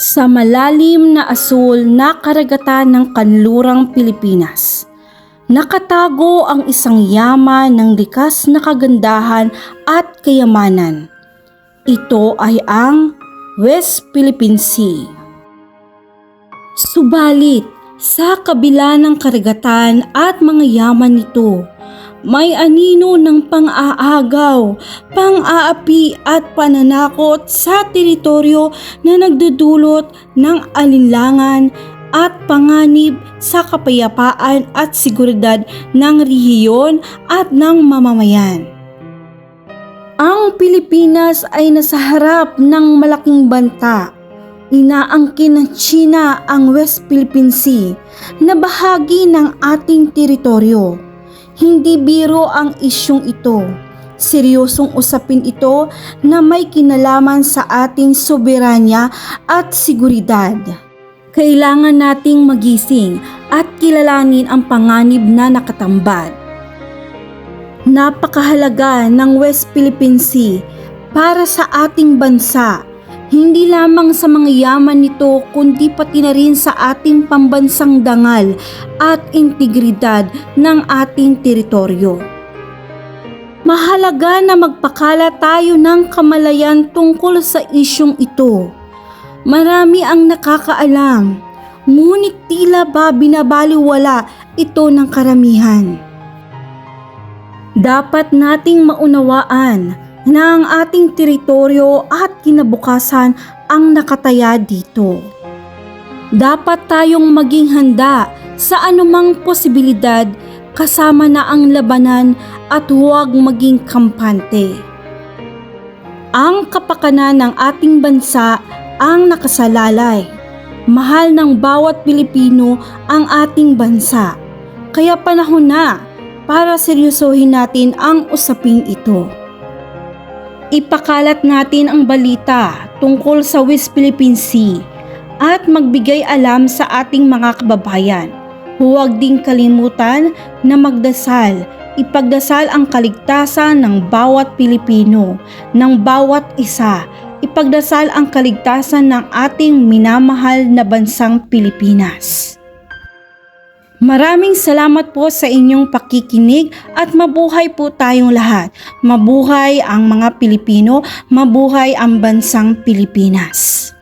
Sa malalim na asul na karagatan ng kanlurang Pilipinas, nakatago ang isang yaman ng likas na kagandahan at kayamanan. Ito ay ang West Philippine Sea. Subalit, sa kabila ng karagatan at mga yaman nito, may anino ng pang-aagaw, pang-aapi at pananakot sa teritoryo na nagdudulot ng alinlangan at panganib sa kapayapaan at seguridad ng rehiyon at ng mamamayan. Ang Pilipinas ay nasa harap ng malaking banta. Inaangkin ng China ang West Philippine Sea na bahagi ng ating teritoryo. Hindi biro ang isyong ito. Seryosong usapin ito na may kinalaman sa ating soberanya at seguridad. Kailangan nating magising at kilalanin ang panganib na nakatambad. Napakahalaga ng West Philippine Sea para sa ating bansa, hindi lamang sa mga yaman nito kundi pati na rin sa ating pambansang dangal at integridad ng ating teritoryo. Mahalaga na magpakala tayo ng kamalayan tungkol sa isyong ito. Marami ang nakakaalam, ngunit tila ba binabaliwala ito ng karamihan. Dapat nating maunawaan ang ating teritoryo at kinabukasan ang nakataya dito. Dapat tayong maging handa sa anumang posibilidad kasama na ang labanan at huwag maging kampante. Ang kapakanan ng ating bansa ang nakasalalay. Mahal ng bawat Pilipino ang ating bansa. Kaya panahon na para seryosohin natin ang usaping ito. Ipakalat natin ang balita tungkol sa West Philippine Sea at magbigay alam sa ating mga kababayan. Huwag ding kalimutan na magdasal. Ipagdasal ang kaligtasan ng bawat Pilipino, ng bawat isa. Ipagdasal ang kaligtasan ng ating minamahal na bansang Pilipinas. Maraming salamat po sa inyong pakikinig at mabuhay po tayong lahat. Mabuhay ang mga Pilipino, mabuhay ang bansang Pilipinas.